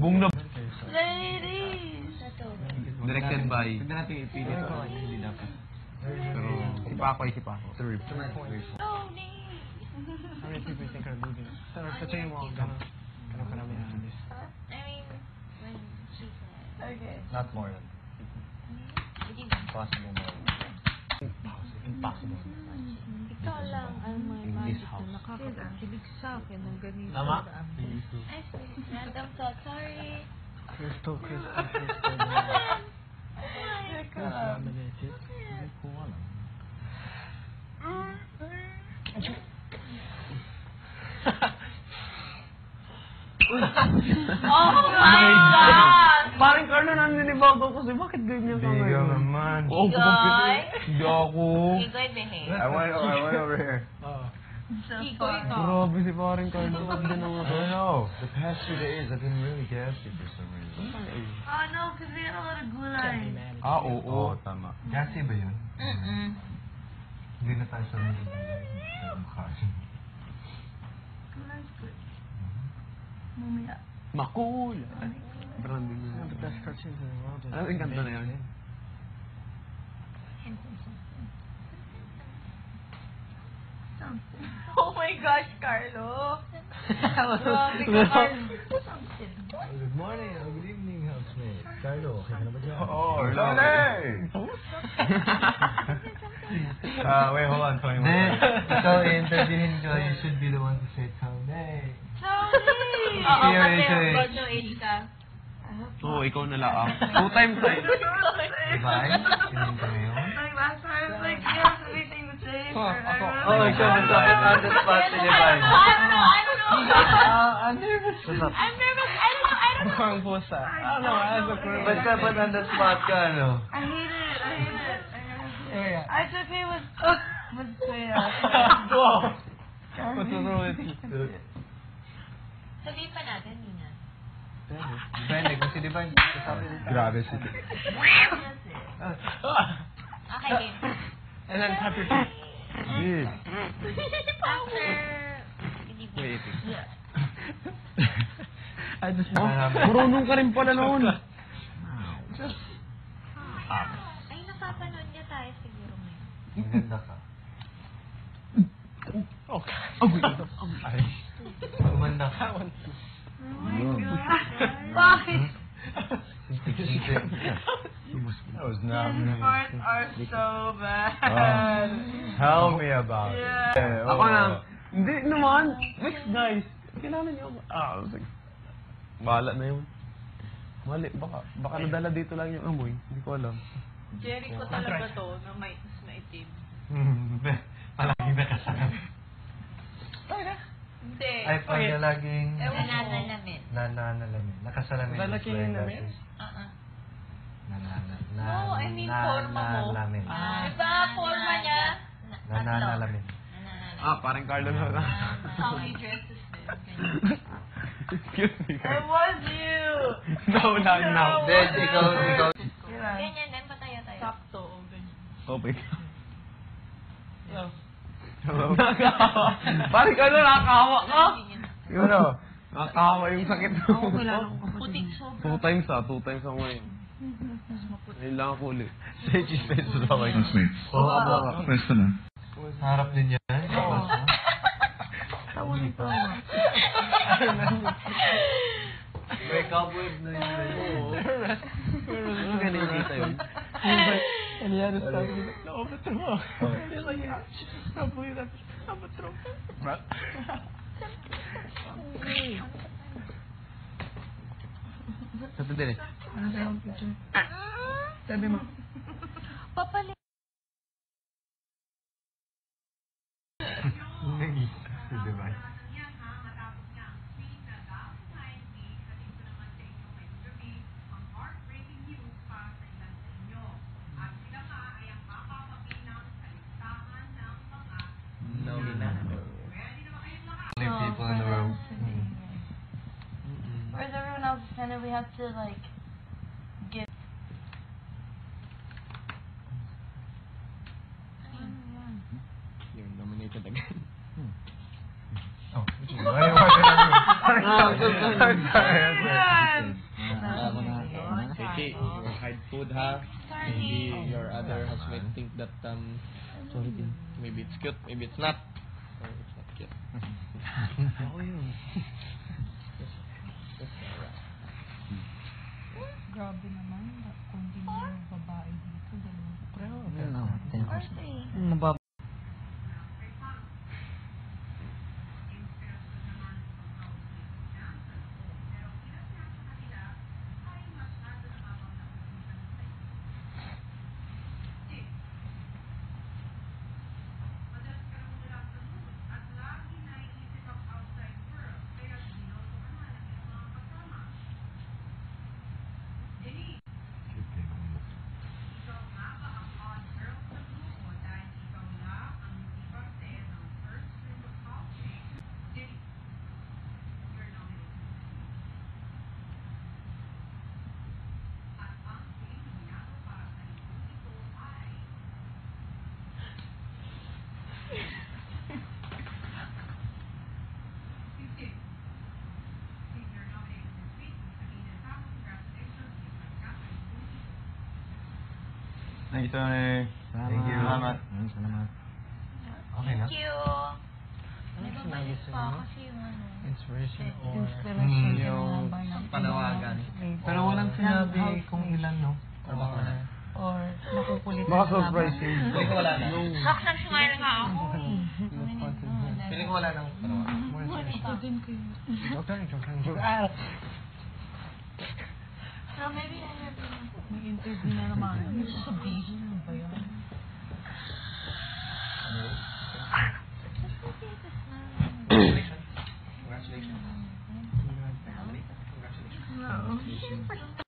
Buong na... Ladies! Directed by... Tignan natin ipili ito. Hindi dapat. Pero... Si Paco ay si Paco. Three. Tony! How many people you think are losing? Sir, sa tingin mo, gano'n gano'n karami ang alis? I mean, when she said... Okay. Not more than. Possible more. Impossible. Ikaw lang ang may In this house. na nakakakilig sa akin ng ganito. Tama? See. Random thought. Sorry. Crystal, crystal, crystal. Laminated. Hindi ko alam. Oh my God! Parang Carlo naninibago ko kasi bakit ganyan ka Hindi ka ngayon? naman. Guy? kumpitin. Hindi ako. Igoy behave. I went, I went over here. Oo. Igoy ka. Grabe si parang Carlo. Wag din ako. I don't know. The past few days, I've been really gassy for some reason. Oh no, because we had a lot of gulay. Ah, oo. Oo, tama. Gassy ba yun? Mm-mm. Hindi na tayo sa mga mukha. Gulay's good. Mamaya. Makul. Ano yung kanta na yun? Oh my gosh, Carlo. Grabe ka, Carlo. Good morning or good evening, housemate. Carlo, okay ka na ba dyan? Oh, Lone! uh, wait, hold on, Tony. Then, so, interviewin ko, you should be the one to say Tony. Tony! Oo, Here kasi it is. gold no age ka. Oo, ikaw na lang. Two times tayo. Divine? Sinin ka ngayon? Like last time, like, you have say? Oh, ako. Oh, ikaw ang sakit on the spot si Divine. I don't know, I don't know. Ah, I'm nervous. I'm nervous. I don't know, I don't know. Mukhang pusa. I don't know, as a girl. Ba't ka ba't on the spot ka, ano? I hate it. I hate it. I hate it. Yeah. I took it with, with Kuya. Wow. What's wrong with you? Sabihin pa natin, Nina. Divine, kung si Divine, Grabe si Divine. Okay, game. And then feet. Dude. After... Wait. I just Oh, marunong ka rin pala noon. Ay, napapanood niya tayo siguro ngayon. Maganda ka. Okay. Ay. Maganda ka. Bakit? That was not me. Parts are so bad. Oh, tell me about it. Yeah. Ako na. Hindi naman. Mix guys. Kailangan niyo. ako. Ah, sige. Bahala na yun. Mali. Baka, baka nadala dito lang yung amoy. Hindi ko alam. Jericho talaga to, na may maitim. Palaging nakasama. Hindi. Ay, pag laging Ewan ko. Nananalamin. nananalamin. Nakasalamin. Lalaki yung like nanana- No, I mean forma mo. Nanalamin. Ah, Diba, forma niya? na-. Nananalamin. Ah, parang Carlo na lang. How he dresses this. Excuse me, It Carlo. was you! No, not now. Then, ikaw, ikaw. Ganyan, then patayo tayo. Sakto, ganyan. Okay. No. Hello. Parang Carlo, nakakahawa ka. Yun o. Nakakahawa yung sakit mo. Putik sobra. Two times ah, two times ako ngayon. Ngayon lang ako ulit. Say cheese face sa baway. Oo, oh, Pwesto na. Harap din yan. May cowboy na yun. Ano ganun dito yun? And he had to start with no, but throw. He's like, yeah, stop with that. I'm a throw. Sabi din eh. Sabi mo. Papalit. Si Divine. No, na. Only people in the room. Whereas everyone else, kind of, we have to, like, Sorry, sorry. Yes! Maybe you hide food ha. Maybe your other housemate think that um sorry din. Maybe it's cute, maybe it's not. Or it's not cute. Oo yun. Grabe naman. Mo yung babae dito. Pero, Yun na, 10 Or three. mababa. Thank you, Tony. Thank you. Salamat. Salamat. Okay na? Thank you. May babalik pa kasi yung ano. Inspiration or... Inspiration Mm, yung panawagan. Pero walang sinabi kung ilan, no? Or baka na. Or nakukulit Baka surprise yun. Feeling ko wala na. Sak, nag-smile nga ako. Feeling ko wala nang panawagan. Ito din kayo. Joke lang, joke lang. Ah, So maybe I have may interview na naman. Ano sasabihin